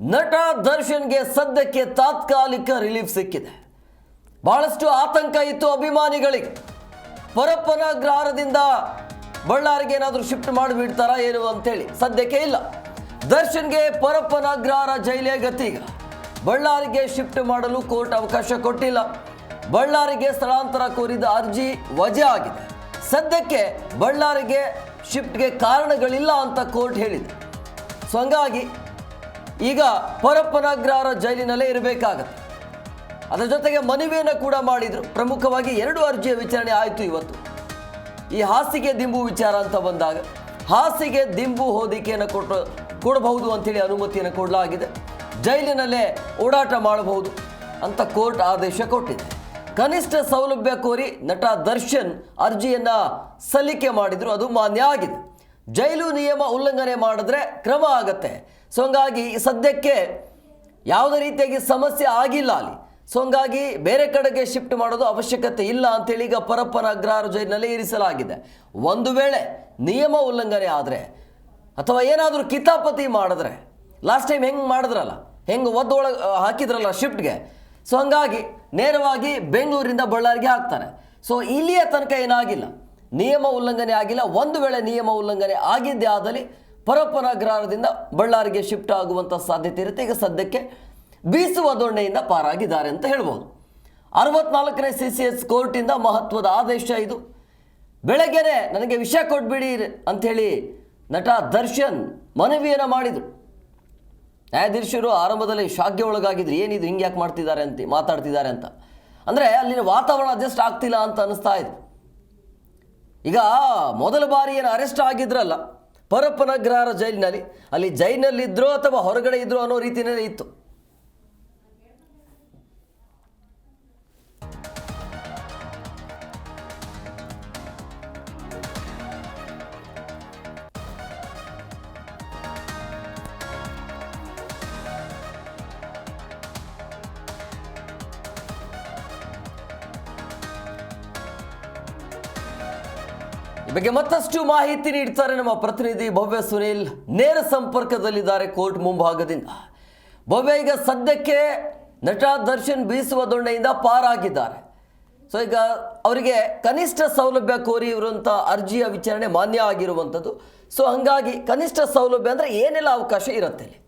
ನಟ ದರ್ಶನ್ಗೆ ಸದ್ಯಕ್ಕೆ ತಾತ್ಕಾಲಿಕ ರಿಲೀಫ್ ಸಿಕ್ಕಿದೆ. ಬಹಳಷ್ಟು ಆತಂಕ ಇತ್ತು ಅಭಿಮಾನಿಗಳಿಗೆ. ಪರಪ್ಪನ ಗ್ರಹಾರದಿಂದ ಬಳ್ಳಾರಿಗೆ ಏನಾದರೂ ಶಿಫ್ಟ್ ಮಾಡಿಬಿಡ್ತಾರಾ ಏನು ಅಂತೇಳಿ. ಸದ್ಯಕ್ಕೆ ಇಲ್ಲ. ದರ್ಶನ್ಗೆ ಪರಪ್ಪನ ಅಗ್ರಹಾರ ಜೈಲೇ ಗತಿ ಈಗ. ಬಳ್ಳಾರಿಗೆ ಶಿಫ್ಟ್ ಮಾಡಲು ಕೋರ್ಟ್ ಅವಕಾಶ ಕೊಟ್ಟಿಲ್ಲ. ಬಳ್ಳಾರಿಗೆ ಸ್ಥಳಾಂತರ ಕೋರಿದ ಅರ್ಜಿ ವಜೆ ಆಗಿದೆ. ಸದ್ಯಕ್ಕೆ ಬಳ್ಳಾರಿಗೆ ಶಿಫ್ಟ್ಗೆ ಕಾರಣಗಳಿಲ್ಲ ಅಂತ ಕೋರ್ಟ್ ಹೇಳಿದೆ. ಸೊ, ಹಂಗಾಗಿ ಈಗ ಪರಪ್ಪನಗ್ರಹರ ಜೈಲಿನಲ್ಲೇ ಇರಬೇಕಾಗತ್ತೆ. ಅದರ ಜೊತೆಗೆ ಮನವಿಯನ್ನು ಕೂಡ ಮಾಡಿದರು. ಪ್ರಮುಖವಾಗಿ ಎರಡು ಅರ್ಜಿಯ ವಿಚಾರಣೆ ಆಯಿತು ಇವತ್ತು. ಈ ಹಾಸಿಗೆ ದಿಂಬು ವಿಚಾರ ಅಂತ ಬಂದಾಗ ಹಾಸಿಗೆ ದಿಂಬು ಹೋದಿಕೆಯನ್ನು ಕೊಟ್ಟು ಕೊಡಬಹುದು ಅಂಥೇಳಿ ಅನುಮತಿಯನ್ನು ಕೊಡಲಾಗಿದೆ. ಜೈಲಿನಲ್ಲೇ ಓಡಾಟ ಮಾಡಬಹುದು ಅಂತ ಕೋರ್ಟ್ ಆದೇಶ ಕೊಟ್ಟಿದೆ. ಕನಿಷ್ಠ ಸೌಲಭ್ಯ ಕೋರಿ ನಟ ದರ್ಶನ್ ಅರ್ಜಿಯನ್ನು ಸಲ್ಲಿಕೆ ಮಾಡಿದರು. ಅದು ಮಾನ್ಯ ಆಗಿದೆ. ಜೈಲು ನಿಯಮ ಉಲ್ಲಂಘನೆ ಮಾಡಿದ್ರೆ ಕ್ರಮ ಆಗತ್ತೆ. ಸೊ ಹಂಗಾಗಿ ಸದ್ಯಕ್ಕೆ ಯಾವುದೇ ರೀತಿಯಾಗಿ ಸಮಸ್ಯೆ ಆಗಿಲ್ಲ ಅಲ್ಲಿ. ಸೊ ಹಂಗಾಗಿ ಬೇರೆ ಕಡೆಗೆ ಶಿಫ್ಟ್ ಮಾಡೋದು ಅವಶ್ಯಕತೆ ಇಲ್ಲ ಅಂತೇಳಿ ಈಗ ಪರಪ್ಪನ ಅಗ್ರಹಾರ ಜೈಲಿನಲ್ಲಿ ಇರಿಸಲಾಗಿದೆ. ಒಂದು ವೇಳೆ ನಿಯಮ ಉಲ್ಲಂಘನೆ ಆದರೆ ಅಥವಾ ಏನಾದರೂ ಕಿತಾಪತಿ ಮಾಡಿದ್ರೆ ಲಾಸ್ಟ್ ಟೈಮ್ ಹೆಂಗೆ ಮಾಡಿದ್ರಲ್ಲ? ಹೆಂಗೆ ಒದ್ದೊಳಗೆ ಹಾಕಿದ್ರಲ್ಲ ಶಿಫ್ಟ್ಗೆ? ಸೊ ಹಂಗಾಗಿ ನೇರವಾಗಿ ಬೆಂಗಳೂರಿಂದ ಬಳ್ಳಾರಿಗೆ ಹಾಕ್ತಾರೆ. ಸೊ ಇಲ್ಲಿಯ ತನಕ ಏನಾಗಿಲ್ಲ. ನಿಯಮ ಉಲ್ಲಂಘನೆ ಆಗಿಲ್ಲ. ಒಂದು ವೇಳೆ ನಿಯಮ ಉಲ್ಲಂಘನೆ ಆಗಿದ್ದೇ ಆದಲ್ಲಿ ಪರಪ್ಪನ ಬಳ್ಳಾರಿಗೆ ಶಿಫ್ಟ್ ಆಗುವಂಥ ಸಾಧ್ಯತೆ ಇರುತ್ತೆ. ಈಗ ಸದ್ಯಕ್ಕೆ ಬೀಸುವ ದೊಣ್ಣೆಯಿಂದ ಪಾರಾಗಿದ್ದಾರೆ ಅಂತ ಹೇಳ್ಬೋದು. ಅರವತ್ನಾಲ್ಕನೇ ಸಿ ಸಿ ಎಸ್ ಕೋರ್ಟಿಂದ ಮಹತ್ವದ ಆದೇಶ ಇದು. ಬೆಳಗ್ಗೆನೆ ನನಗೆ ವಿಷಯ ಕೊಟ್ಬಿಡಿ ಅಂಥೇಳಿ ನಟ ದರ್ಶನ್ ಮನವಿಯನ್ನು ಮಾಡಿದರು. ನ್ಯಾಯಾಧೀಶರು ಆರಂಭದಲ್ಲಿ ಶಾಕ್ಗೆ ಒಳಗಾಗಿದ್ರು. ಏನಿದು, ಹಿಂಗೆ ಯಾಕೆ ಮಾಡ್ತಿದ್ದಾರೆ ಅಂತ ಮಾತಾಡ್ತಿದ್ದಾರೆ ಅಂತ. ಅಂದರೆ ಅಲ್ಲಿನ ವಾತಾವರಣ ಅಡ್ಜಸ್ಟ್ ಆಗ್ತಿಲ್ಲ ಅಂತ ಅನ್ನಿಸ್ತಾ ಇದೆ. ಈಗ ಮೊದಲ ಬಾರಿ ಏನು ಅರೆಸ್ಟ್ ಆಗಿದ್ರಲ್ಲ ಪರಪ್ಪನಗ್ರಹಾರ ಜೈಲಿನಲ್ಲಿ. ಅಲ್ಲಿ ಜೈಲಿನಲ್ಲಿದ್ದರೋ ಅಥವಾ ಹೊರಗಡೆ ಇದ್ರೋ ಅನ್ನೋ ರೀತಿಯೇ ಇತ್ತು. ಬಗ್ಗೆ ಮತ್ತಷ್ಟು ಮಾಹಿತಿ ನೀಡ್ತಾರೆ ನಮ್ಮ ಪ್ರತಿನಿಧಿ ಭವ್ಯ ಸುನೀಲ್. ನೇರ ಸಂಪರ್ಕದಲ್ಲಿದ್ದಾರೆ ಕೋರ್ಟ್ ಮುಂಭಾಗದಿಂದ. ಭವ್ಯ, ಈಗ ಸದ್ಯಕ್ಕೆ ನಟ ದರ್ಶನ್ ಬೀಸುವ ದೊಣ್ಣೆಯಿಂದ ಪಾರಾಗಿದ್ದಾರೆ. ಸೊ ಈಗ ಅವರಿಗೆ ಕನಿಷ್ಠ ಸೌಲಭ್ಯ ಕೋರಿ ಇರುವಂಥ ಅರ್ಜಿಯ ವಿಚಾರಣೆ ಮಾನ್ಯ ಆಗಿರುವಂಥದ್ದು. ಸೊ ಹಂಗಾಗಿ ಕನಿಷ್ಠ ಸೌಲಭ್ಯ ಅಂದರೆ ಏನೆಲ್ಲ ಅವಕಾಶ ಇರುತ್ತೆ ಇಲ್ಲಿ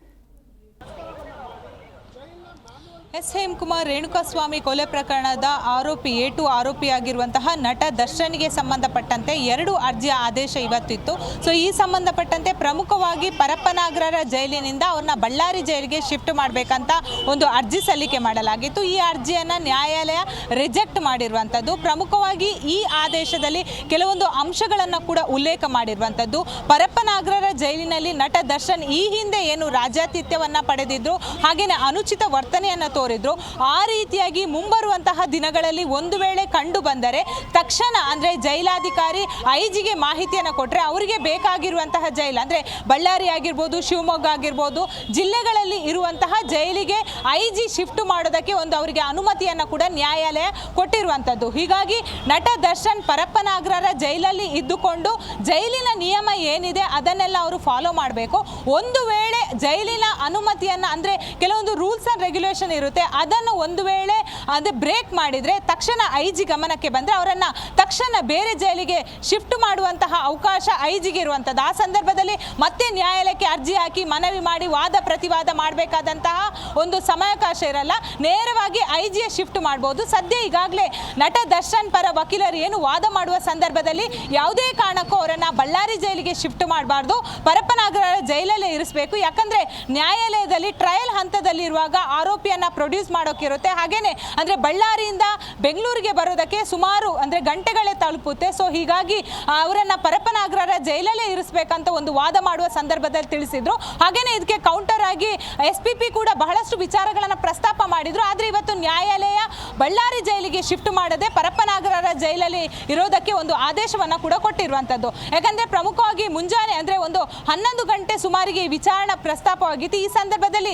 ಎಸ್ ಹೇಮಕುಮಾರ್ ರೇಣುಕಾಸ್ವಾಮಿ ಕೊಲೆ ಪ್ರಕರಣದ ಆರೋಪಿ ಎ ಟು ಆರೋಪಿಯಾಗಿರುವಂತಹ ನಟ ದರ್ಶನ್ಗೆ ಸಂಬಂಧಪಟ್ಟಂತೆ ಎರಡು ಅರ್ಜಿಯ ಆದೇಶ ಇವತ್ತಿತ್ತು. ಸೊ, ಈ ಸಂಬಂಧಪಟ್ಟಂತೆ ಪ್ರಮುಖವಾಗಿ ಪರಪ್ಪನಾಗ್ರರ ಜೈಲಿನಿಂದ ಅವ್ರನ್ನ ಬಳ್ಳಾರಿ ಜೈಲಿಗೆ ಶಿಫ್ಟ್ ಮಾಡಬೇಕಂತ ಒಂದು ಅರ್ಜಿ ಸಲ್ಲಿಕೆ ಮಾಡಲಾಗಿತ್ತು. ಈ ಅರ್ಜಿಯನ್ನು ನ್ಯಾಯಾಲಯ ರಿಜೆಕ್ಟ್ ಮಾಡಿರುವಂಥದ್ದು ಪ್ರಮುಖವಾಗಿ ಈ ಆದೇಶದಲ್ಲಿ ಕೆಲವೊಂದು ಅಂಶಗಳನ್ನು ಕೂಡ ಉಲ್ಲೇಖ ಮಾಡಿರುವಂಥದ್ದು ಪರಪ್ಪನಾಗ್ರರ ಜೈಲಿನಲ್ಲಿ ನಟ ದರ್ಶನ್ ಈ ಹಿಂದೆ ಏನು ರಾಜ್ಯಾತಿಥ್ಯವನ್ನು ಪಡೆದಿದ್ರು ಹಾಗೆಯೇ ಅನುಚಿತ ವರ್ತನೆಯನ್ನು ವರ್ತನೆಯನ್ನ ತೋರಿದ್ರು. ಆ ರೀತಿಯಾಗಿ ಮುಂಬರುವಂತಹ ದಿನಗಳಲ್ಲಿ ಒಂದು ವೇಳೆ ಕಂಡು ಬಂದರೆ ತಕ್ಷಣ ಅಂದ್ರೆ ಜೈಲಾಧಿಕಾರಿ ಐಜಿಗೆ ಮಾಹಿತಿಯನ್ನು ಕೊಟ್ಟರೆ ಅವರಿಗೆ ಬೇಕಾಗಿರುವಂತಹ ಜೈಲು ಅಂದ್ರೆ ಬಳ್ಳಾರಿ ಆಗಿರ್ಬೋದು, ಶಿವಮೊಗ್ಗ ಆಗಿರ್ಬೋದು, ಜಿಲ್ಲೆಗಳಲ್ಲಿ ಇರುವಂತಹ ಜೈಲಿಗೆ ಐಜಿ ಶಿಫ್ಟ್ ಮಾಡೋದಕ್ಕೆ ಒಂದು ಅವರಿಗೆ ಅನುಮತಿಯನ್ನು ಕೂಡ ನ್ಯಾಯಾಲಯ ಕೊಟ್ಟಿರುವಂಥದ್ದು. ಹೀಗಾಗಿ ನಟ ದರ್ಶನ್ ಪರಪ್ಪನಾಗ್ರರ ಜೈಲಲ್ಲಿ ಇದ್ದುಕೊಂಡು ಜೈಲಿನ ನಿಯಮ ಏನಿದೆ ಅದನ್ನೆಲ್ಲ ಅವರು ಫಾಲೋ ಮಾಡಬೇಕು. ಒಂದು ವೇಳೆ ಜೈಲಿನ ಅನುಮತಿಯನ್ನು ಅಂದರೆ ಕೆಲವೊಂದು ರೂಲ್ಸ್ ಆ್ಯಂಡ್ ರೆಗ್ಯುಲೇಷನ್ ಇರುತ್ತೆ. ಅದನ್ನು ಒಂದು ವೇಳೆ ಅಂದರೆ ಬ್ರೇಕ್ ಮಾಡಿದರೆ ತಕ್ಷಣ ಐ ಜಿ ಗಮನಕ್ಕೆ ಬಂದರೆ ಅವರನ್ನು ತಕ್ಷಣ ಬೇರೆ ಜೈಲಿಗೆ ಶಿಫ್ಟ್ ಮಾಡುವಂತಹ ಅವಕಾಶ ಐ ಜಿಗೆ ಇರುವಂಥದ್ದು ಆ ಸಂದರ್ಭದಲ್ಲಿ ಮತ್ತೆ ನ್ಯಾಯಾಲಯಕ್ಕೆ ಅರ್ಜಿ ಹಾಕಿ ಮನವಿ ಮಾಡಿ ವಾದ ಪ್ರತಿವಾದ ಮಾಡಬೇಕಾದಂತಹ ಒಂದು ಸಮಯಾವಕಾಶ ಇರಲ್ಲ. ನೇರವಾಗಿ ಐ ಜಿಯ ಶಿಫ್ಟ್ ಮಾಡ್ಬೋದು. ಸದ್ಯ ಈಗಾಗಲೇ ನಟ ದರ್ಶನ್ ಪರ ವಕೀಲರು ಏನು ವಾದ ಮಾಡುವ ಸಂದರ್ಭದಲ್ಲಿ ಯಾವುದೇ ಕಾರಣಕ್ಕೂ ಅವರನ್ನು ಬಳ್ಳಾರಿ ಜೈಲಿಗೆ ಶಿಫ್ಟ್ ಮಾಡಬಾರ್ದು. ಪರಪ್ಪನಾಗರ ಜೈಲಲ್ಲೇ ಇರಿಸಬೇಕು. ಯಾಕಂದರೆ ನ್ಯಾಯಾಲಯದಲ್ಲಿ ಟ್ರಯಲ್ ಹಂತದಲ್ಲಿರುವಾಗ ಆರೋಪಿಯನ್ನ ಪ್ರೊಡ್ಯೂಸ್ ಮಾಡೋಕ್ಕಿರುತ್ತೆ ಹಾಗೇನೆ ಅಂದರೆ ಬಳ್ಳಾರಿಯಿಂದ ಬೆಂಗಳೂರಿಗೆ ಬರೋದಕ್ಕೆ ಸುಮಾರು ಅಂದರೆ ಗಂಟೆಗಳೇ ತಲುಪುತ್ತೆ. ಸೊ ಹೀಗಾಗಿ ಅವರನ್ನು ಪರಪನಾಗ್ರರ ಜೈಲಲ್ಲೇ ಇರಿಸಬೇಕಂತ ಒಂದು ವಾದ ಮಾಡುವ ಸಂದರ್ಭದಲ್ಲಿ ತಿಳಿಸಿದ್ರು. ಹಾಗೆಯೇ ಇದಕ್ಕೆ ಕೌಂಟರ್ ಆಗಿ ಎಸ್ ಪಿ ಪಿ ಕೂಡ ಬಹಳಷ್ಟು ವಿಚಾರಗಳನ್ನು ಪ್ರಸ್ತಾಪ ಮಾಡಿದ್ರು. ಆದರೆ ಇವತ್ತು ನ್ಯಾಯಾಲಯ ಬಳ್ಳಾರಿ ಜೈಲಿಗೆ ಶಿಫ್ಟ್ ಮಾಡದೆ ಪರಪ್ಪನಾಗರರ ಜೈಲಲ್ಲಿ ಇರೋದಕ್ಕೆ ಒಂದು ಆದೇಶವನ್ನು ಕೂಡ ಕೊಟ್ಟಿರುವಂಥದ್ದು ಯಾಕಂದರೆ ಪ್ರಮುಖವಾಗಿ ಮುಂಜಾನೆ ಅಂದರೆ ಒಂದು ಹನ್ನೊಂದು ಗಂಟೆ ಸುಮಾರಿಗೆ ವಿಚಾರಣಾ ಪ್ರಸ್ತಾಪವಾಗಿತ್ತು. ಈ ಸಂದರ್ಭದಲ್ಲಿ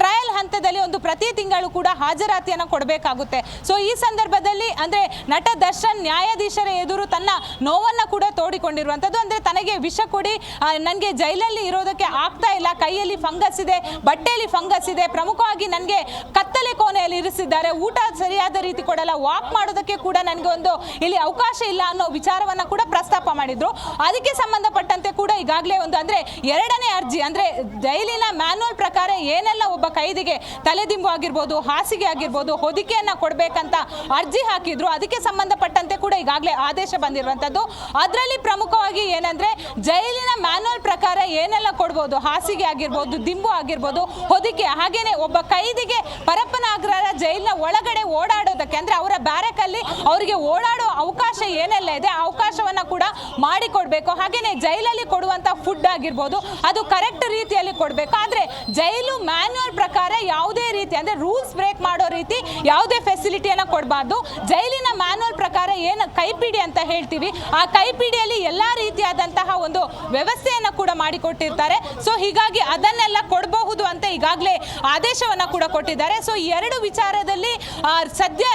ಟ್ರಯಲ್ ಹಂತದಲ್ಲಿ ಒಂದು ಪ್ರತಿ ತಿಂಗಳು ಕೂಡ ಹಾಜರಾತಿಯನ್ನು ಕೊಡಬೇಕಾಗುತ್ತೆ. ಸೊ ಈ ಸಂದರ್ಭದಲ್ಲಿ ಅಂದ್ರೆ ನಟ ದರ್ಶನ್ ನ್ಯಾಯಾಧೀಶರ ಎದುರು ತನ್ನ ನೋವನ್ನು ಕೂಡ ತೋಡಿಕೊಂಡಿರುವಂತದ್ದು ಅಂದ್ರೆ ತನಗೆ ವಿಷ ಕೊಡಿ ನನಗೆ ಜೈಲಲ್ಲಿ ಇರೋದಕ್ಕೆ ಆಗ್ತಾ ಇಲ್ಲ, ಕೈಯಲ್ಲಿ ಫಂಗಸ್ ಇದೆ, ಬಟ್ಟೆಯಲ್ಲಿ ಫಂಗಸ್ ಇದೆ, ಪ್ರಮುಖವಾಗಿ ನನಗೆ ಕತ್ತಲೆ ಕೋಣೆಯಲ್ಲಿ ಇರಿಸಿದ್ದಾರೆ, ಊಟ ಸರಿಯಾದ ರೀತಿ ಕೊಡಲ್ಲ, ವಾಕ್ ಮಾಡೋದಕ್ಕೆ ಕೂಡ ನನಗೆ ಒಂದು ಇಲ್ಲಿ ಅವಕಾಶ ಇಲ್ಲ ಅನ್ನೋ ವಿಚಾರವನ್ನು ಕೂಡ ಪ್ರಸ್ತಾಪ ಮಾಡಿದ್ರು. ಅದಕ್ಕೆ ಸಂಬಂಧಪಟ್ಟಂತೆ ಕೂಡ ಈಗಾಗಲೇ ಒಂದು ಅಂದ್ರೆ ಎರಡನೇ ಅರ್ಜಿ, ಅಂದ್ರೆ ಜೈಲಿನ ಮ್ಯಾನ್ಯಲ್ ಪ್ರಕಾರ ಏನೆಲ್ಲ ಒಬ್ಬ ಕೈದಿಗೆ ತಲೆದಿಂಬು ಆಗಿರ್ಬೋದು, ಹಾಸಿಗೆ ಆಗಿರ್ಬೋದು, ಹೊದಿಕೆಯನ್ನ ಕೊಡಬೇಕಂತ ಅರ್ಜಿ ಹಾಕಿದ್ರು. ಅದಕ್ಕೆ ಸಂಬಂಧಪಟ್ಟಂತೆ ಕೂಡ ಈಗಾಗಲೇ ಆದೇಶ ಬಂದಿರುವಂತದ್ದು. ಅದರಲ್ಲಿ ಪ್ರಮುಖವಾಗಿ ಏನಂದ್ರೆ ಜೈಲಿನ ಮ್ಯಾನ್ಯಲ್ ಪ್ರಕಾರ ಏನೆಲ್ಲ ಕೊಡ್ಬೋದು, ಹಾಸಿಗೆ ಆಗಿರ್ಬೋದು, ದಿಂಬು ಆಗಿರ್ಬೋದು, ಹೊದಿಕೆ, ಹಾಗೇನೆ ಒಬ್ಬ ಕೈದಿಗೆ ಪರಪ್ಪನ ಆಗ್ರಹ ಜೈಲಿನ ಒಳಗಡೆ ಓಡಾಡೋದಕ್ಕೆ, ಅಂದ್ರೆ ಅವರ ಬ್ಯಾರಕ್ ಅಲ್ಲಿ ಅವರಿಗೆ ಓಡಾಡೋ ಅವಕಾಶ ಏನೆಲ್ಲ ಇದೆ ಅವಕಾಶವನ್ನ ಕೂಡ ಮಾಡಿಕೊಡ್ಬೇಕು. ಹಾಗೇನೆ ಜೈಲಲ್ಲಿ ಕೊಡುವಂತ ಫುಡ್ ಆಗಿರ್ಬೋದು, ಅದು ಕರೆಕ್ಟ್ ರೀತಿಯಲ್ಲಿ ಕೊಡಬೇಕು. ಆದ್ರೆ ಜೈಲು ಮ್ಯಾನ್ಯಲ್ ಪ್ರಕಾರ ಯಾವುದೇ ರೀತಿ, ಅಂದ್ರೆ ರೂಲ್ಸ್ ಬ್ರೇಕ್ ಮಾಡೋ ರೀತಿ ಯಾವುದೇ ಫೆಸಿಲಿಟಿಯನ್ನು ಕೊಡಬಾರ್ದು. ಜೈಲಿನ ಮ್ಯಾನ್ಯಲ್ ಪ್ರಕಾರ ಏನು ಕೈಪಿಡಿ ಅಂತ ಹೇಳ್ತೀವಿ. ಆ ಕೈಪಿಡಿಯಲ್ಲಿ ಎಲ್ಲ ರೀತಿಯಾದಂತಹ ಒಂದು ವ್ಯವಸ್ಥೆಯನ್ನು ಕೂಡ ಮಾಡಿಕೊಟ್ಟಿರ್ತಾರೆ. ಸೊ ಹೀಗಾಗಿ ಅದನ್ನೆಲ್ಲ ಕೊಡಬಹುದು ಅಂತ ಈಗಾಗಲೇ ಆದೇಶವನ್ನು ಕೂಡ ಕೊಟ್ಟಿದ್ದಾರೆ. ಸೊ ಎರಡು ವಿಚಾರದಲ್ಲಿ ಸದ್ಯ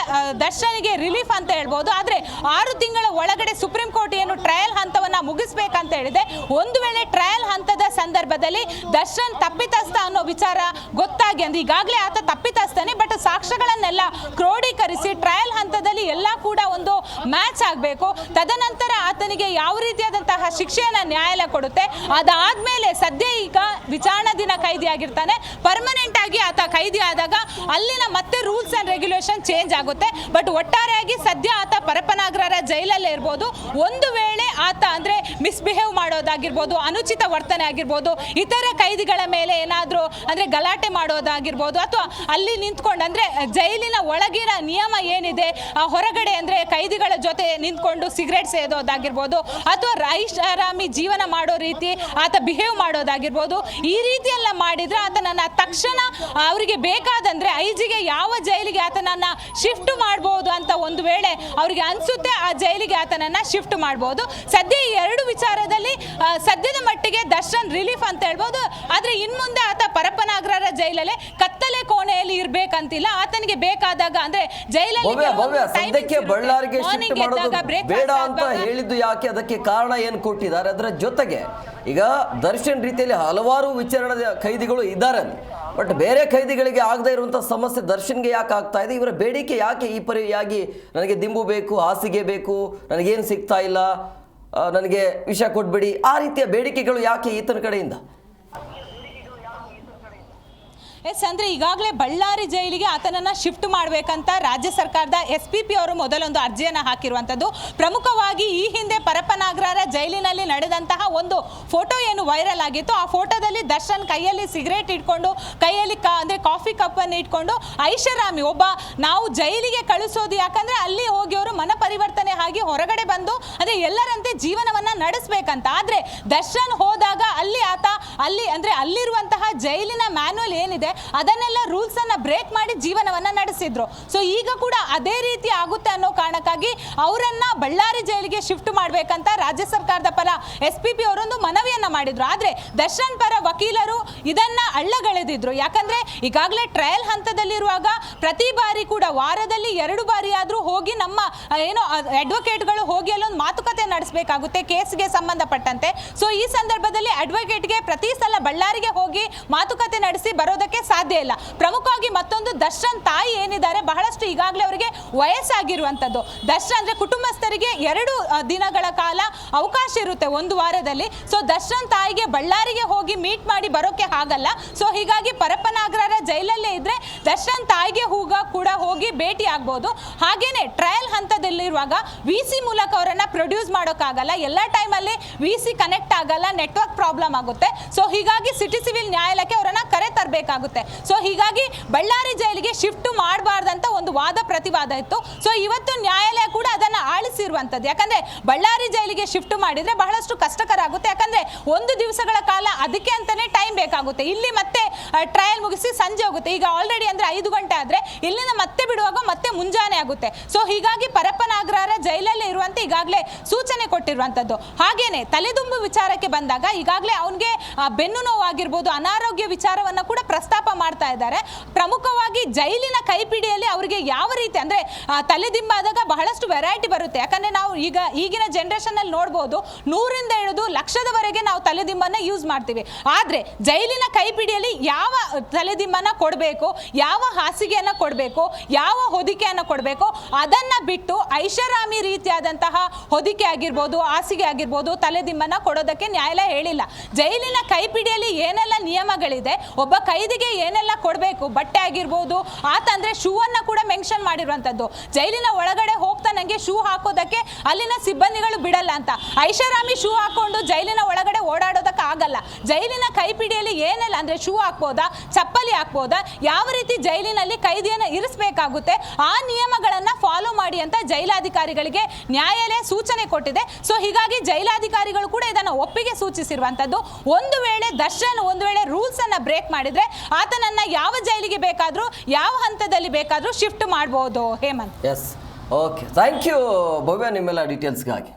ದರ್ಶನಿಗೆ ರಿಲೀಫ್ ಅಂತ ಹೇಳ್ಬೋದು. ಆದರೆ ಆರು ತಿಂಗಳ ಒಳಗಡೆ ಸುಪ್ರೀಂ ಕೋರ್ಟ್ ಏನು ಟ್ರಯಲ್ ಹಂತವನ್ನು ಮುಗಿಸ್ಬೇಕಂತ ಹೇಳಿದೆ. ಒಂದು ವೇಳೆ ಟ್ರಯಲ್ ಹಂತದ ಸಂದರ್ಭದಲ್ಲಿ ದರ್ಶನ್ ತಪ್ಪಿತಸ್ಥ ಅನ್ನೋ ವಿಚಾರ ಗೊತ್ತಾಗಿ, ಅಂದ್ರೆ ಈಗಾಗಲೇ ಆತ ತಪ್ಪಿತಸ್ಥನೇ, ಬಟ್ ಸಾಕ್ಷ್ಯಗಳನ್ನೆಲ್ಲ ಕ್ರೋಢೀಕರಿಸಿ ಟ್ರಯಲ್ ಹಂತದಲ್ಲಿ ಎಲ್ಲ ಕೂಡ ಒಂದು ಮ್ಯಾಚ್ ಆಗಬೇಕು. ತದನಂತರ ಆತನಿಗೆ ಯಾವ ರೀತಿಯಾದಂತಹ ಶಿಕ್ಷೆಯನ್ನು ನ್ಯಾಯಾಲಯ ಕೊಡುತ್ತೆ, ಅದಾದ್ಮೇಲೆ ಸದ್ಯ ಈಗ ವಿಚಾರಣಾ ದಿನ ಕೈದಿಯಾಗಿರ್ತಾನೆ. ಪರ್ಮನೆಂಟ್ ಆಗಿ ಆತ ಕೈದಿ ಆದಾಗ ಅಲ್ಲಿನ ಮತ್ತೆ ರೂಲ್ಸ್ ಅಂಡ್ ರೆಗ್ಯುಲೇಷನ್ ಚೇಂಜ್ ಆಗುತ್ತೆ. ಬಟ್ ಒಟ್ಟಾರೆಯಾಗಿ ಸದ್ಯ ಆತ ಪರಪ್ಪನಾಗ್ರರ ಜೈಲಲ್ಲೇ ಇರ್ಬೋದು. ಒಂದು ವೇಳೆ ಆತ ಅಂದ್ರೆ ಮಿಸ್ಬಿಹೇವ್ ಮಾಡೋದಾಗಿರ್ಬೋದು, ಅನುಚಿತ ವರ್ತನೆ ಆಗಿರ್ಬೋದು, ಇತರ ಕೈದಿಗಳ ಮೇಲೆ ಏನಾದರೂ ಅಂದ್ರೆ ಗಲಾಟೆ ಮಾಡೋದಾಗಿರ್ಬೋದು, ಅಥವಾ ಅಲ್ಲಿ ನಿಂತ್ಕೊಂಡು ಅಂದ್ರೆ ಜೈಲಿನ ಒಳಗಿನ ನಿಯಮ ಏನಿದೆ, ಆ ಹೊರಗಡೆ ಅಂದ್ರೆ ಕೈದಿಗಳ ಜೊತೆ ನಿಂತ್ಕೊಂಡು ಸಿಗರೇಟ್ ಸೇದೋದಾಗಿರ್ಬೋದು, ಅಥವಾ ರೈಷಾರಾಮಿ ಜೀವನ ಮಾಡೋ ರೀತಿ ಆತ ಬಿಹೇವ್ ಮಾಡೋದಾಗಿರ್ಬೋದು, ಈ ರೀತಿಯೆಲ್ಲ ಮಾಡಿದ್ರೆ ಆತನನ್ನ ತಕ್ಷಣ ಅವರಿಗೆ ಬೇಕಾದಂದ್ರೆ ಐಜಿಗೆ ಯಾವ ಜೈಲಿಗೆ ಆತನನ್ನ ಶಿಫ್ಟ್ ಮಾಡಬಹುದು ಅಂತ ಒಂದು ವೇಳೆ ಅವರಿಗೆ ಅನ್ಸುತ್ತೆ ಆ ಜೈಲಿಗೆ ಆತನನ್ನ ಶಿಫ್ಟ್ ಮಾಡಬಹುದು ಸದ್ಯ ಈ ಎರಡು ವಿಚಾರದಲ್ಲಿ ಸದ್ಯದ ಮಟ್ಟಿಗೆ ದರ್ಶನ್ ರಿಲೀಫ್ ಅಂತ ಹೇಳ್ಬೋದು. ಆದ್ರೆ ಇನ್ಮುಂದೆ ಆತ ಪರಪ್ಪನಾಗ್ರರ ಜೈಲಲ್ಲೇ ಕತ್ತಲೆ ಕೋಣೆಯಲ್ಲಿ ಇರಬೇಕಂತಿಲ್ಲ. ಆತನಿಗೆ ಬೇಕಾದಾಗ ಅಂದ್ರೆ ಜೈಲಲ್ಲಿ. ಬಳ್ಳಾರಿಗೆ ಬೇಡ ಅಂತ ಹೇಳಿದ್ದು ಯಾಕೆ? ಅದಕ್ಕೆ ಕಾರಣ ಏನು ಕೊಟ್ಟಿದ್ದಾರೆ? ಅದರ ಜೊತೆಗೆ ಈಗ ದರ್ಶನ್ ರೀತಿಯಲ್ಲಿ ಹಲವಾರು ವಿಚಾರಣೆ ಕೈದಿಗಳು ಇದ್ದಾರೆ ಬಟ್ ಬೇರೆ ಖೈದಿಗಳಿಗೆ ಆಗದೇ ಇರುವಂಥ ಸಮಸ್ಯೆ ದರ್ಶನ್ಗೆ ಯಾಕೆ ಆಗ್ತಾ ಇದೆ? ಇವರ ಬೇಡಿಕೆ ಯಾಕೆ ಈ ಪರಿಯಾಗಿ ನನಗೆ ದಿಂಬು ಬೇಕು, ಹಾಸಿಗೆ ಬೇಕು, ನನಗೇನು ಸಿಗ್ತಾ ಇಲ್ಲ ನನಗೆ ವಿಷ ಕೊಟ್ಬಿಡಿ ಆ ರೀತಿಯ ಬೇಡಿಕೆಗಳು ಯಾಕೆ ಈತನ ಕಡೆಯಿಂದ? ಎಸ್, ಅಂದರೆ ಈಗಾಗಲೇ ಬಳ್ಳಾರಿ ಜೈಲಿಗೆ ಆತನನ್ನು ಶಿಫ್ಟ್ ಮಾಡಬೇಕಂತ ರಾಜ್ಯ ಸರ್ಕಾರದ ಎಸ್ ಪಿ ಪಿ ಅವರು ಮೊದಲೊಂದು ಅರ್ಜಿಯನ್ನು ಹಾಕಿರುವಂಥದ್ದು ಪ್ರಮುಖವಾಗಿ ಈ ಹಿಂದೆ ಪರಪ್ಪನಾಗ್ರಹರ ಜೈಲಿನಲ್ಲಿ ನಡೆದಂತಹ ಒಂದು ಫೋಟೋ ಏನು ವೈರಲ್ ಆಗಿತ್ತು. ಆ ಫೋಟೋದಲ್ಲಿ ದರ್ಶನ್ ಕೈಯಲ್ಲಿ ಸಿಗರೇಟ್ ಇಟ್ಕೊಂಡು, ಕೈಯಲ್ಲಿ ಕ, ಅಂದ್ರೆ ಕಾಫಿ ಕಪ್ಪನ್ನು ಇಟ್ಕೊಂಡು, ಐಷಾರಾಮಿ ಒಬ್ಬ ನಾವು ಜೈಲಿಗೆ ಕಳಿಸೋದು ಯಾಕಂದ್ರೆ ಅಲ್ಲಿ ಹೋಗಿ ಅವರು ಮನ ಪರಿವರ್ತನೆ ಆಗಿ ಹೊರಗಡೆ ಬಂದು ಅಂದ್ರೆ ಎಲ್ಲರಂತೆ ಜೀವನವನ್ನ ನಡೆಸಬೇಕಂತ. ಆದ್ರೆ ದರ್ಶನ್ ಹೋದಾಗ ಅಲ್ಲಿ ಆತ, ಅಲ್ಲಿ ಅಂದ್ರೆ ಅಲ್ಲಿರುವಂತಹ ಜೈಲಿನ ಮ್ಯಾನ್ಯಲ್ ಏನಿದೆ, ಅದನ್ನೆಲ್ಲ ರೂಲ್ಸ್ ಅನ್ನ ಬ್ರೇಕ್ ಮಾಡಿ ಜೀವನವನ್ನ ನಡೆಸಿದ್ರು. ಸೊ ಈಗ ಕೂಡ ಅದೇ ರೀತಿ ಆಗುತ್ತೆ ಅನ್ನೋ ಕಾರಣಕ್ಕಾಗಿ ಅವರನ್ನ ಬಳ್ಳಾರಿ ಜೈಲಿಗೆ ಶಿಫ್ಟ್ ಮಾಡ್ಬೇಕಂತ ರಾಜ್ಯ ಸರ್ಕಾರದ ಪರ ಎಸ್ ಪಿ ಪಿ ಅವರೊಂದು ಮನವಿಯನ್ನ ಮಾಡಿದ್ರು. ಆದ್ರೆ ದರ್ಶನ್ ಪರ ವಕೀಲರು ಇದನ್ನ ಅಳ್ಳಗಳೆದಿದ್ರು. ಯಾಕಂದ್ರೆ ಈಗಾಗಲೇ ಟ್ರಯಲ್ ಹಂತದಲ್ಲಿರುವಾಗ ಪ್ರತಿ ಬಾರಿ ಕೂಡ ವಾರದಲ್ಲಿ ಎರಡು ಬಾರಿ ಆದ್ರೂ ಹೋಗಿ ನಮ್ಮ ಏನು ಅಡ್ವೊಕೇಟ್ಗಳು ಹೋಗಿ ಅಲ್ಲೊಂದು ಮಾತುಕತೆ ನಡೆಸಬೇಕಾಗುತ್ತೆ ಕೇಸ್ಗೆ ಸಂಬಂಧಪಟ್ಟಂತೆ. ಸೊ ಈ ಸಂದರ್ಭದಲ್ಲಿ ಅಡ್ವೊಕೇಟ್ಗೆ ಪ್ರತಿ ಸಲ ಬಳ್ಳಾರಿಗೆ ಹೋಗಿ ಮಾತುಕತೆ ನಡೆಸಿ ಬರೋದಕ್ಕೆ ಸಾಧ್ಯ ಇಲ್ಲ. ಪ್ರಮುಖವಾಗಿ ಮತ್ತೊಂದು ದರ್ಶನ್ ತಾಯಿ ಏನಿದ್ದಾರೆ ಬಹಳಷ್ಟು ಈಗಾಗಲೇ ಅವರಿಗೆ ವಯಸ್ಸಾಗಿರುವಂಥದ್ದು ದರ್ಶನ್ ಅಂದ್ರೆ ಕುಟುಂಬಸ್ಥರಿಗೆ ಎರಡು ಆ, ದಿನಗಳ ಕಾಲ ಅವಕಾಶ ಇರುತ್ತೆ ಒಂದು ವಾರದಲ್ಲಿ. ಸೊ ದರ್ಶನ್ ತಾಯಿಗೆ ಬಳ್ಳಾರಿಗೆ ಹೋಗಿ ಮೀಟ್ ಮಾಡಿ ಬರೋಕೆ ಆಗಲ್ಲ. ಸೊ ಹೀಗಾಗಿ ಪರಪ್ಪನಾಗ್ರರ ಜೈಲಲ್ಲೇ ಇದ್ರೆ ದರ್ಶನ್ ತಾಯಿಗೆ ಹೂಗ ಕೂಡ ಹೋಗಿ ಭೇಟಿ ಆಗ್ಬೋದು. ಹಾಗೇನೆ ಟ್ರಯಲ್ ಹಂತದಲ್ಲಿರುವಾಗ ವಿ ಸಿ ಮೂಲಕ ಅವರನ್ನ ಪ್ರೊಡ್ಯೂಸ್ ಮಾಡೋಕ್ಕಾಗಲ್ಲ ಎಲ್ಲ ಟೈಮಲ್ಲಿ ವಿ ಸಿ ಕನೆಕ್ಟ್ ಆಗಲ್ಲ ನೆಟ್ವರ್ಕ್ ಪ್ರಾಬ್ಲಮ್ ಆಗುತ್ತೆ. ಸೊ ಹೀಗಾಗಿ ಸಿಟಿ ಸಿವಿಲ್ ನ್ಯಾಯಾಲಯಕ್ಕೆ ಅವರನ್ನ ಕರೆ ತರಬೇಕಾಗುತ್ತೆ. ಸೊ ಹೀಗಾಗಿ ಬಳ್ಳಾರಿ ಜೈಲಿಗೆ ಶಿಫ್ಟ್ ಮಾಡಬಾರ್ದಂತ ಒಂದು ವಾದ ಪ್ರತಿವಾದ ಇತ್ತು. ಸೊ ಇವತ್ತು ನ್ಯಾಯಾಲಯ ಕೂಡ ಅದನ್ನ ಆಳಿಸಿರುವಂಥದ್ದು ಯಾಕಂದ್ರೆ ಬಳ್ಳಾರಿ ಜೈಲಿಗೆ ಶಿಫ್ಟ್ ಮಾಡಿದ್ರೆ ಬಹಳಷ್ಟು ಕಷ್ಟಕರ ಆಗುತ್ತೆ ಯಾಕಂದ್ರೆ ಒಂದು ದಿವಸಗಳ ಕಾಲ ಅದಕ್ಕೆ ಅಂತಾನೆ ಟೈಮ್ ಬೇಕಾಗುತ್ತೆ. ಇಲ್ಲಿ ಮತ್ತೆ ಟ್ರಯಲ್ ಮುಗಿಸಿ ಸಂಜೆ ಹೋಗುತ್ತೆ. ಈಗ ಆಲ್ರೆಡಿ ಅಂದ್ರೆ ಐದು ಗಂಟೆ ಆದ್ರೆ ಇಲ್ಲಿಂದ ಮತ್ತೆ ಬಿಡುವಾಗ ಮತ್ತೆ ಮುಂಜಾನೆ ಆಗುತ್ತೆ. ಸೊ ಹೀಗಾಗಿ ಪರಪ್ಪನಾಗ್ರಹರ ಜೈಲಲ್ಲಿ ಇರುವಂತೆ ಈಗಾಗಲೇ ಸೂಚನೆ ಕೊಟ್ಟಿರುವಂತದ್ದು. ಹಾಗೇನೆ ತಲೆದುಂಬು ವಿಚಾರಕ್ಕೆ ಬಂದಾಗ ಈಗಾಗಲೇ ಅವನಿಗೆ ಬೆನ್ನು ನೋವು ಆಗಿರ್ಬೋದು ಅನಾರೋಗ್ಯ ವಿಚಾರವನ್ನ ಕೂಡ ಪ್ರಸ್ತಾಪ ಮಾಡ್ತಾ ಇದ್ದಾರೆ. ಪ್ರಮುಖವಾಗಿ ಜೈಲಿನ ಕೈಪಿಡಿಯಲ್ಲಿ ಅವರಿಗೆ ಯಾವ ರೀತಿ ಅಂದ್ರೆ ತಲೆದಿಂಬಾದಾಗ ಬಹಳಷ್ಟು ವೆರೈಟಿ ಬರುತ್ತೆ. ಯಾಕಂದ್ರೆ ನಾವು ಈಗ ಈಗಿನ ಜನರೇಷನ್ ಅಲ್ಲಿ ನೋಡ್ಬೋದು, ನೂರಿಂದ ಹಿಡಿದು ಲಕ್ಷದವರೆಗೆ ನಾವು ತಲೆದಿಂಬನ್ನ ಯೂಸ್ ಮಾಡ್ತೀವಿ. ಆದ್ರೆ ಜೈಲಿನ ಕೈಪಿಡಿಯಲ್ಲಿ ಯಾವ ತಲೆದಿಂಬನ್ನ ಕೊಡಬೇಕು, ಯಾವ ಹಾಸಿಗೆಯನ್ನ ಕೊಡಬೇಕು, ಯಾವ ಹೊದಿಕೆಯನ್ನ ಕೊಡಬೇಕು, ಅದನ್ನ ಬಿಟ್ಟು ಐಷಾರಾಮಿ ರೀತಿಯಾದಂತಹ ಹೊದಿಕೆ ಆಗಿರ್ಬೋದು, ಹಾಸಿಗೆ ಆಗಿರ್ಬೋದು ತಲೆದಿಂಬನ್ನ ಕೊಡೋದಕ್ಕೆ ನ್ಯಾಯಾಲಯ ಹೇಳಿಲ್ಲ. ಜೈಲಿನ ಕೈಪಿಡಿಯಲ್ಲಿ ಏನೆಲ್ಲ ನಿಯಮಗಳಿದೆ, ಒಬ್ಬ ಕೈದಿಗೆ ಏನೆಲ್ಲ ಕೊಡಬೇಕು, ಬಟ್ಟೆ ಆಗಿರ್ಬೋದು, ಆತ ಅಂದ್ರೆ ಶೂ ಅನ್ನ ಕೂಡ ಮೆನ್ಷನ್ ಮಾಡಿರುವಂತದ್ದು ಜೈಲಿನ ಒಳಗಡೆ ಹೋಗ್ತಾ ನಂಗೆ ಶೂ ಹಾಕೋದಕ್ಕೆ ಅಲ್ಲಿನ ಸಿಬ್ಬಂದಿಗಳು ಬಿಡಲ್ಲ ಅಂತ. ಐಷಾರಾಮಿ ಶೂ ಹಾಕೊಂಡು ಜೈಲಿನ ಒಳಗಡೆ ಓಡಾಡೋದಕ್ಕೆ ಆಗಲ್ಲ. ಜೈಲಿನ ಕೈಪಿಡಿಯಲ್ಲಿ ಏನೆಲ್ಲ ಅಂದ್ರೆ ಶೂ ಹಾಕ್ಬೋದಾ, ಚಪ್ಪಲಿ ಹಾಕ್ಬೋದಾ, ಯಾವ ರೀತಿ ಜೈಲಿನಲ್ಲಿ ಕೈದಿಯನ್ನ ಇರಿಸಬೇಕಾಗುತ್ತೆ, ಆ ನಿಯಮಗಳನ್ನ ಫಾಲೋ ಮಾಡಿ ಅಂತ ಜೈಲಾಧಿಕಾರಿಗಳಿಗೆ ನ್ಯಾಯಾಲಯ ಸೂಚನೆ ಕೊಟ್ಟಿದೆ. ಸೊ ಹೀಗಾಗಿ ಜೈಲಾಧಿಕಾರಿಗಳು ಕೂಡ ಇದನ್ನ ಒಪ್ಪಿಗೆ ಸೂಚಿಸಿರುವಂತದ್ದು ಒಂದು ವೇಳೆ ದರ್ಶನ್, ಒಂದು ವೇಳೆ ರೂಲ್ಸ್ ಅನ್ನ ಬ್ರೇಕ್ ಮಾಡಿದ್ರೆ ಆತನನ್ನ ಯಾವ ಜೈಲಿಗೆ ಬೇಕಾದ್ರೂ, ಯಾವ ಹಂತದಲ್ಲಿ ಬೇಕಾದ್ರೂ ಶಿಫ್ಟ್ ಮಾಡಬಹುದು Hemanth. Yes okay thank you Bhavya, ನಿಮ್ಮೆಲ್ಲ ಡೀಟೇಲ್ಸ್ಗಾಗಿ